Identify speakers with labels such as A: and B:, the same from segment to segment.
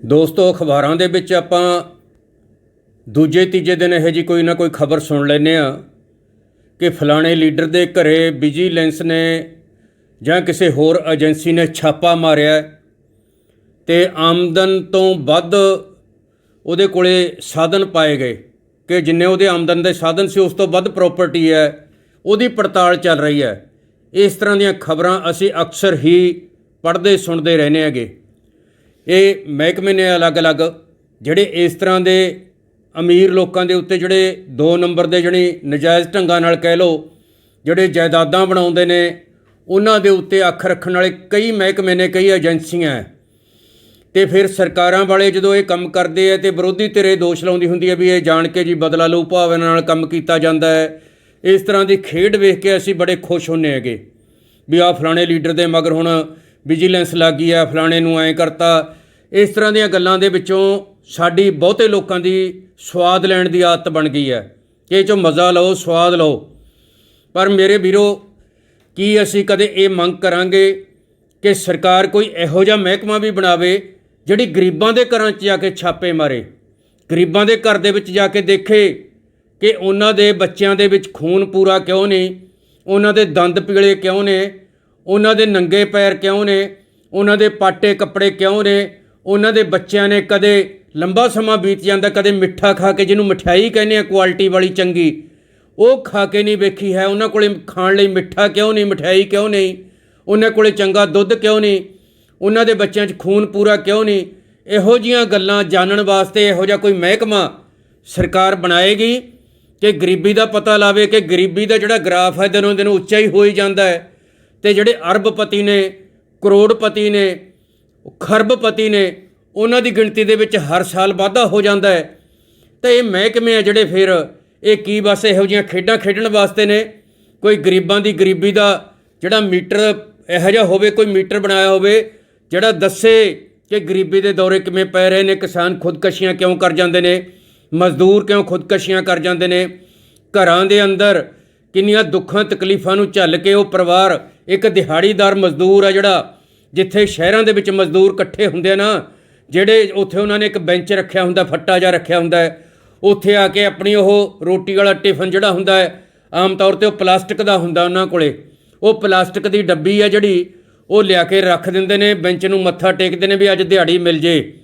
A: ਦੋਸਤੋ, ਅਖਬਾਰਾਂ ਦੇ ਵਿੱਚ ਆਪਾਂ ਦੂਜੇ, ਤੀਜੇ ਦਿਨ ਇਹੋ ਜੀ ਕੋਈ ਨਾ ਕੋਈ ਖਬਰ ਸੁਣ ਲੈਂਦੇ ਆ ਕਿ ਫਲਾਣੇ ਲੀਡਰ ਦੇ ਘਰੇ ਵਿਜੀਲੈਂਸ ਨੇ ਜਾਂ ਕਿਸੇ ਹੋਰ ਏਜੰਸੀ ਨੇ ਛਾਪਾ ਮਾਰਿਆ ਹੈ ਤੇ ਆਮਦਨ ਤੋਂ ਵੱਧ ਉਹਦੇ ਕੋਲੇ ਸਾਧਨ ਪਾਏ ਗਏ ਕਿ ਜਿੰਨੇ ਉਹਦੇ ਆਮਦਨ ਦੇ ਸਾਧਨ ਸੀ, ਉਸ ਤੋਂ ਵੱਧ ਪ੍ਰਾਪਰਟੀ ਹੈ, ਉਹਦੀ ਪੜਤਾਲ ਚੱਲ ਰਹੀ ਹੈ। ਇਸ ਤਰ੍ਹਾਂ ਦੀਆਂ ਖਬਰਾਂ ਅਸੀਂ ਅਕਸਰ ਹੀ ਪੜ੍ਹਦੇ, ਸੁਣਦੇ ਰਹਿੰਦੇ ਹੈਗੇ। ਇਹ ਮਹਿਕਮੇ ਨੇ ਅਲੱਗ-ਅਲੱਗ ਜਿਹੜੇ ਇਸ ਤਰ੍ਹਾਂ ਦੇ ਅਮੀਰ ਲੋਕਾਂ ਦੇ ਉੱਤੇ ਜਿਹੜੇ 2 ਨੰਬਰ ਦੇ ਜਿਹੜੀ ਨਜਾਇਜ਼ ਢੰਗਾਂ ਨਾਲ ਕਹਿ ਲਓ, ਜਿਹੜੇ ਜਾਇਦਾਦਾਂ ਬਣਾਉਂਦੇ ਨੇ, ਉਹਨਾਂ ਦੇ ਉੱਤੇ ਅੱਖ ਰੱਖਣ ਵਾਲੇ ਕਈ ਮਹਿਕਮੇ ਨੇ, ਕਈ ਏਜੰਸੀਆਂ ਹੈ। ਤੇ ਫਿਰ ਸਰਕਾਰਾਂ ਵਾਲੇ ਜਦੋਂ ਇਹ ਕੰਮ ਕਰਦੇ ਆ ਤੇ ਵਿਰੋਧੀ ਧਿਰੇ ਦੋਸ਼ ਲਾਉਂਦੀ ਹੁੰਦੀ ਹੈ ਵੀ ਇਹ ਜਾਣ ਕੇ ਜੀ ਬਦਲਾ ਲਊ ਭਾਵਨਾ ਨਾਲ ਕੰਮ ਕੀਤਾ ਜਾਂਦਾ ਹੈ। ਇਸ ਤਰ੍ਹਾਂ ਦੀ ਖੇਡ ਵੇਖ ਕੇ ਅਸੀਂ ਬੜੇ ਖੁਸ਼ ਹੁੰਨੇ ਹੈਗੇ। ਵੀ ਆ ਫਲਾਣੇ ਲੀਡਰ ਦੇ ਮਗਰ ਹੁਣ ਵਿਜੀਲੈਂਸ ਲੱਗੀ ਆ, ਫਲਾਣੇ ਨੂੰ ਐਂ ਕਰਤਾ। ਇਸ ਤਰ੍ਹਾਂ ਦੀਆਂ ਗੱਲਾਂ ਦੇ ਵਿੱਚੋਂ ਸਾਡੀ ਬਹੁਤੇ ਲੋਕਾਂ ਦੀ ਸਵਾਦ ਲੈਣ ਦੀ ਆਦਤ ਬਣ ਗਈ ਹੈ ਕਿ ਇਹ ਚੋਂ ਮਜ਼ਾ ਲਓ, ਸਵਾਦ ਲਓ। ਪਰ ਮੇਰੇ ਵੀਰੋ, ਕੀ ਅਸੀਂ ਕਦੇ ਇਹ ਮੰਗ ਕਰਾਂਗੇ ਕਿ ਸਰਕਾਰ ਕੋਈ ਇਹੋ ਜਿਹਾ ਮਹਿਕਮਾ ਵੀ ਬਣਾਵੇ ਜਿਹੜੀ ਗਰੀਬਾਂ ਦੇ ਘਰਾਂ 'ਚ ਜਾ ਕੇ ਛਾਪੇ ਮਾਰੇ, ਗਰੀਬਾਂ ਦੇ ਘਰ ਦੇ ਵਿੱਚ ਜਾ ਕੇ ਦੇਖੇ ਕਿ ਉਹਨਾਂ ਦੇ ਬੱਚਿਆਂ ਦੇ ਵਿੱਚ ਖੂਨ ਪੂਰਾ ਕਿਉਂ ਨਹੀਂ, ਉਹਨਾਂ ਦੇ ਦੰਦ ਪੀਲੇ ਕਿਉਂ ਨੇ ਉਹਨਾਂ ਦੇ ਨੰਗੇ ਪੈਰ ਕਿਉਂ ਨੇ? ਉਹਨਾਂ ਦੇ ਪਾਟੇ ਕੱਪੜੇ ਕਿਉਂ ਨੇ? ਉਹਨਾਂ ਦੇ ਬੱਚਿਆਂ ਨੇ ਕਦੇ ਲੰਬਾ ਸਮਾਂ ਬੀਤ ਜਾਂਦਾ, ਕਦੇ ਮਿੱਠਾ ਖਾ ਕੇ, ਜਿਹਨੂੰ ਮਠਿਆਈ ਕਹਿੰਦੇ ਆ, ਕੁਆਲਿਟੀ ਵਾਲੀ ਚੰਗੀ। ਉਹ ਖਾ ਕੇ ਨਹੀਂ ਵੇਖੀ ਹੈ, ਉਹਨਾਂ ਕੋਲੇ ਖਾਣ ਲਈ ਮਿੱਠਾ ਕਿਉਂ ਨਹੀਂ, ਮਠਿਆਈ ਕਿਉਂ ਨਹੀਂ? ਉਹਨਾਂ ਕੋਲੇ ਚੰਗਾ ਦੁੱਧ ਕਿਉਂ ਨਹੀਂ? ਉਹਨਾਂ ਦੇ ਬੱਚਿਆਂ 'ਚ ਖੂਨ ਪੂਰਾ ਕਿਉਂ ਨਹੀਂ? ਇਹੋ ਜੀਆਂ ਗੱਲਾਂ ਜਾਣਨ ਵਾਸਤੇ ਇਹੋ ਜਿਹਾ ਕੋਈ ਮਹਿਕਮਾ ਸਰਕਾਰ ਬਣਾਏਗੀ ਕਿ ਗਰੀਬੀ ਦਾ ਪਤਾ ਲਾਵੇ, ਕਿ ਗਰੀਬੀ ਦਾ ਜਿਹੜਾ ਗ੍ਰਾਫ ਹੈ, ਦਿਨੋਂ ਦਿਨ ਉੱਚਾ ਹੀ ਹੋਈ ਜਾਂਦਾ ਹੈ। ਤੇ ਜਿਹੜੇ ਅਰਬਪਤੀ ਨੇ, ਕਰੋੜਪਤੀ ਨੇ, ਖਰਬਪਤੀ ਨੇ, ਉਹਨਾਂ ਦੀ ਗਿਣਤੀ ਦੇ ਵਿੱਚ ਹਰ ਸਾਲ ਵਾਧਾ ਹੋ ਜਾਂਦਾ ਹੈ। ਤੇ ਇਹ ਮਹਿਕਮੇ ਆ ਜਿਹੜੇ ਫਿਰ ਇਹ ਕੀ ਬਸ ਇਹੋ ਜਿਹੀਆਂ ਖੇਡਾਂ ਖੇਡਣ ਵਾਸਤੇ ਨੇ। ਕੋਈ ਗਰੀਬਾਂ ਦੀ ਗਰੀਬੀ ਦਾ ਜਿਹੜਾ ਮੀਟਰ ਇਹੋ ਜਿਹਾ ਹੋਵੇ, ਕੋਈ ਮੀਟਰ ਬਣਾਇਆ ਹੋਵੇ, ਜਿਹੜਾ ਦੱਸੇ ਕਿ ਗਰੀਬੀ ਦੇ ਦੌਰੇ ਕਿਵੇਂ ਪੈ ਰਹੇ ਨੇ, ਕਿਸਾਨ ਖੁਦਕਸ਼ੀਆਂ ਕਿਉਂ ਕਰ ਜਾਂਦੇ ਨੇ, ਮਜ਼ਦੂਰ ਕਿਉਂ ਖੁਦਕਸ਼ੀਆਂ ਕਰ ਜਾਂਦੇ ਨੇ, ਘਰਾਂ ਦੇ ਅੰਦਰ ਕਿੰਨੀਆਂ ਦੁੱਖਾਂ ਤਕਲੀਫਾਂ ਨੂੰ ਝੱਲ ਕੇ ਉਹ ਪਰਿਵਾਰ ਇੱਕ ਦਿਹਾੜੀਦਾਰ ਮਜ਼ਦੂਰ ਆ ਜਿਹੜਾ, ਜਿੱਥੇ ਸ਼ਹਿਰਾਂ ਦੇ ਵਿੱਚ ਮਜ਼ਦੂਰ ਇਕੱਠੇ ਹੁੰਦੇ ਆ ਨਾ, ਜਿਹੜੇ ਉੱਥੇ ਉਹਨਾਂ ਨੇ ਇੱਕ ਬੈਂਚ ਰੱਖਿਆ ਹੁੰਦਾ, ਫੱਟਾ ਜਿਹਾ ਰੱਖਿਆ ਹੁੰਦਾ ਹੈ। ਉੱਥੇ ਆ ਕੇ ਆਪਣੀ ਉਹ ਰੋਟੀ ਵਾਲਾ ਟਿਫਨ ਜਿਹੜਾ ਹੁੰਦਾ ਹੈ, ਆਮ ਤੌਰ ਤੇ ਉਹ ਪਲਾਸਟਿਕ ਦਾ ਹੁੰਦਾ ਉਹਨਾਂ ਕੋਲੇ। ਉਹ ਪਲਾਸਟਿਕ ਦੀ ਡੱਬੀ ਆ ਜਿਹੜੀ, ਉਹ ਲਿਆ ਕੇ ਰੱਖ ਦਿੰਦੇ ਨੇ, ਬੈਂਚ ਨੂੰ ਮੱਥਾ ਟੇਕਦੇ ਨੇ ਵੀ ਅੱਜ ਦਿਹਾੜੀ ਮਿਲ ਜੇ।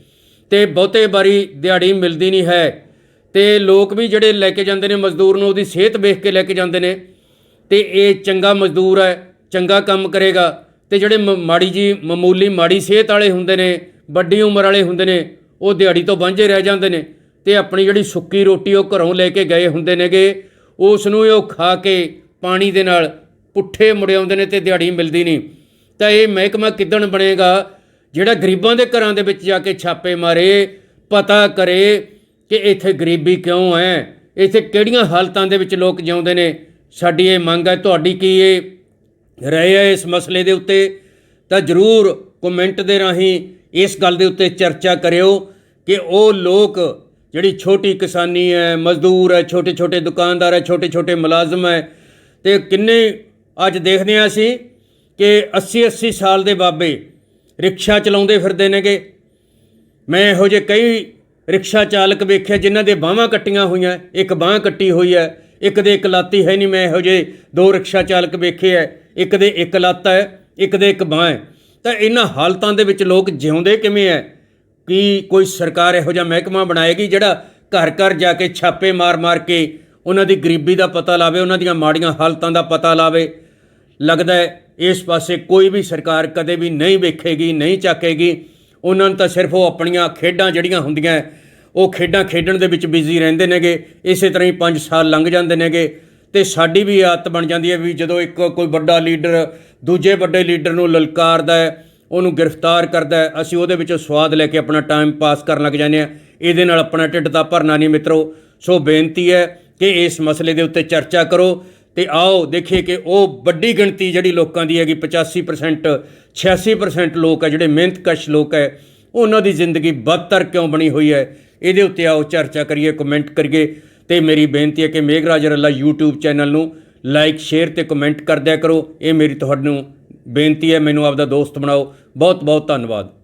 A: ਤੇ ਬਹੁਤੇ ਵਾਰੀ ਦਿਹਾੜੀ ਮਿਲਦੀ ਨਹੀਂ ਹੈ। ਤੇ ਲੋਕ ਵੀ ਜਿਹੜੇ ਲੈ ਕੇ ਜਾਂਦੇ ਨੇ ਮਜ਼ਦੂਰ ਨੂੰ, ਉਹਦੀ ਸਿਹਤ ਵੇਖ ਕੇ ਲੈ ਕੇ ਜਾਂਦੇ ਨੇ। ਤੇ ਇਹ ਚੰਗਾ ਮਜ਼ਦੂਰ ਹੈ। ਚੰਗਾ ਕੰਮ ਕਰੇਗਾ। ਤੇ ਜਿਹੜੇ ਮ- ਮਾੜੀ ਜੀ, ਮਾਮੂਲੀ ਮਾੜੀ ਸਿਹਤ ਵਾਲੇ ਹੁੰਦੇ ਨੇ, ਵੱਡੀ ਉਮਰ ਵਾਲੇ ਹੁੰਦੇ ਨੇ, ਉਹ ਦਿਹਾੜੀ ਤੋਂ ਵਾਂਝੇ ਰਹਿ ਜਾਂਦੇ ਨੇ। ਤੇ ਆਪਣੀ ਜਿਹੜੀ ਸੁੱਕੀ ਰੋਟੀ ਉਹ ਘਰੋਂ ਲੈ ਕੇ ਗਏ ਹੁੰਦੇ ਨੇਗੇ, ਉਸ ਨੂੰ ਉਹ ਖਾ ਕੇ ਪਾਣੀ ਦੇ ਨਾਲ ਪੁੱਠੇ ਮੁੜੇ ਆਉਂਦੇ ਨੇ ਤੇ ਦਿਹਾੜੀ ਮਿਲਦੀ ਨਹੀਂ। ਤਾਂ ਇਹ ਮਹਿਕਮਾ ਕਿੱਦਣ ਬਣੇਗਾ? ਜਿਹੜਾ ਗਰੀਬਾਂ ਦੇ ਘਰਾਂ ਦੇ ਵਿੱਚ ਜਾ ਕੇ ਛਾਪੇ ਮਾਰੇ, ਪਤਾ ਕਰੇ ਕਿ ਇੱਥੇ ਗਰੀਬੀ ਕਿਉਂ ਹੈ? ਇੱਥੇ ਕਿਹੜੀਆਂ ਹਾਲਤਾਂ ਦੇ ਵਿੱਚ ਲੋਕ ਜਿਉਂਦੇ ਨੇ? ਸਾਡੀ ਇਹ ਮੰਗ ਹੈ, ਤੁਹਾਡੀ ਕੀ ਇਹ ਰਹੇ ਹੈ ਇਸ ਮਸਲੇ ਦੇ ਉੱਤੇ, ਤਾਂ ਜਰੂਰ ਕਮੈਂਟ ਦੇ ਰਾਹੀਂ ਇਸ ਗੱਲ ਦੇ ਉੱਤੇ ਚਰਚਾ ਕਰਿਓ ਕਿ ਉਹ ਲੋਕ ਜਿਹੜੀ ਛੋਟੀ ਕਿਸਾਨੀ ਹੈ, ਮਜ਼ਦੂਰ ਹੈ ਛੋਟੇ ਛੋਟੇ ਦੁਕਾਨਦਾਰ ਹੈ ਛੋਟੇ ਛੋਟੇ ਮੁਲਾਜ਼ਮ ਹੈ, ਤੇ ਕਿੰਨੇ ਅੱਜ ਦੇਖਦੇ ਹਾਂ ਅਸੀਂ ਕਿ 80 80 ਸਾਲ ਦੇ ਬਾਬੇ ਰਿਕਸ਼ਾ ਚਲਾਉਂਦੇ ਫਿਰਦੇ ਨੇਗੇ। ਮੈਂ ਇਹੋ ਜਿਹੇ ਕਈ ਰਿਕਸ਼ਾ ਚਾਲਕ ਵੇਖਿਆ ਜਿਨ੍ਹਾਂ ਦੇ ਬਾਹਾਂ ਕੱਟੀਆਂ ਹੋਈਆਂ, ਇੱਕ ਬਾਹ ਕੱਟੀ ਹੋਈ ਹੈ, ਇੱਕ ਦੇ ਇੱਕ ਲਾਤੀ ਹੈ ਨਹੀਂ, ਮੈਂ ਇਹੋ ਜਿਹੇ ਦੋ ਰਿਕਸ਼ਾ ਚਾਲਕ ਵੇਖੇ ਹੈ। ਇੱਕ ਦੇ ਇੱਕ ਲੱਤ ਹੈ, ਇੱਕ ਦੇ ਇੱਕ ਬਾਹ ਹੈ। ਤਾਂ ਇਹਨਾਂ ਹਾਲਤਾਂ ਦੇ ਵਿੱਚ ਲੋਕ ਜਿਉਂਦੇ ਕਿਵੇਂ ਹੈ? ਕੀ ਕੋਈ ਸਰਕਾਰ ਇਹੋ ਜਿਹਾ ਮਹਿਕਮਾ ਬਣਾਏਗੀ ਜਿਹੜਾ ਘਰ ਘਰ ਜਾ ਕੇ ਛਾਪੇ ਮਾਰ-ਮਾਰ ਕੇ ਉਹਨਾਂ ਦੀ ਗਰੀਬੀ ਦਾ ਪਤਾ ਲਾਵੇ, ਉਹਨਾਂ ਦੀਆਂ ਮਾੜੀਆਂ ਹਾਲਤਾਂ ਦਾ ਪਤਾ ਲਾਵੇ? ਲੱਗਦਾ ਹੈ ਇਸ ਪਾਸੇ ਕੋਈ ਵੀ ਸਰਕਾਰ ਕਦੇ ਵੀ ਨਹੀਂ ਵੇਖੇਗੀ, ਨਹੀਂ ਚੱਕੇਗੀ ਉਹਨਾਂ ਨੂੰ ਤਾਂ ਸਿਰਫ ਉਹ ਆਪਣੀਆਂ ਖੇਡਾਂ ਜਿਹੜੀਆਂ ਹੁੰਦੀਆਂ, ਉਹ ਖੇਡਾਂ ਖੇਡਣ ਦੇ ਵਿੱਚ ਬਿਜ਼ੀ ਰਹਿੰਦੇ ਨੇਗੇ, ਇਸੇ ਤਰ੍ਹਾਂ ਹੀ 5 ਸਾਲ ਲੰਘ ਜਾਂਦੇ ਨੇਗੇ। ਤੇ ਸਾਡੀ ਵੀ ਆਦਤ ਬਣ ਜਾਂਦੀ ਹੈ ਵੀ ਜਦੋਂ ਇੱਕ ਕੋਈ ਵੱਡਾ ਲੀਡਰ ਦੂਜੇ ਵੱਡੇ ਲੀਡਰ ਨੂੰ ਲਲਕਾਰਦਾ ਹੈ, ਉਹਨੂੰ ਗ੍ਰਿਫਤਾਰ ਕਰਦਾ ਹੈ, ਅਸੀਂ ਉਹਦੇ ਵਿੱਚੋਂ ਸਵਾਦ ਲੈ ਕੇ ਆਪਣਾ ਟਾਈਮ ਪਾਸ ਕਰਨ ਲੱਗ ਜਾਂਦੇ ਹਾਂ। ਇਹਦੇ ਨਾਲ ਆਪਣਾ ਢਿੱਡ ਤਾਂ ਭਰਨਾ ਨਹੀਂ ਮਿੱਤਰੋ। ਸੋ ਬੇਨਤੀ ਹੈ ਕਿ ਇਸ ਮਸਲੇ ਦੇ ਉੱਤੇ ਚਰਚਾ ਕਰੋ ਤੇ ਆਓ ਦੇਖੀਏ ਕਿ ਉਹ ਵੱਡੀ ਗਿਣਤੀ ਜਿਹੜੀ ਲੋਕਾਂ ਦੀ ਹੈਗੀ 85% 86% ਲੋਕ ਹੈ ਜਿਹੜੇ ਮਿਹਨਤਕਸ਼ ਲੋਕ ਹੈ, ਉਹਨਾਂ ਦੀ ਜ਼ਿੰਦਗੀ ਬਦਤਰ ਕਿਉਂ ਬਣੀ ਹੋਈ ਹੈ? ਇਹਦੇ ਉੱਤੇ ਆਓ, ਚਰਚਾ ਕਰੀਏ, ਕਮੈਂਟ ਕਰੀਏ। ਤੇ ਮੇਰੀ ਬੇਨਤੀ ਹੈ ਕਿ ਮੇਘਰਾਜ ਰੱਲਾ YouTube ਚੈਨਲ ਨੂੰ ਲਾਈਕ ਸ਼ੇਅਰ ਤੇ ਕਮੈਂਟ ਕਰਦਿਆ ਕਰੋ। ਇਹ ਮੇਰੀ ਤੁਹਾਨੂੰ ਬੇਨਤੀ ਹੈ, ਮੈਨੂੰ ਆਪਦਾ ਦੋਸਤ ਬਣਾਓ। ਬਹੁਤ ਬਹੁਤ ਧੰਨਵਾਦ।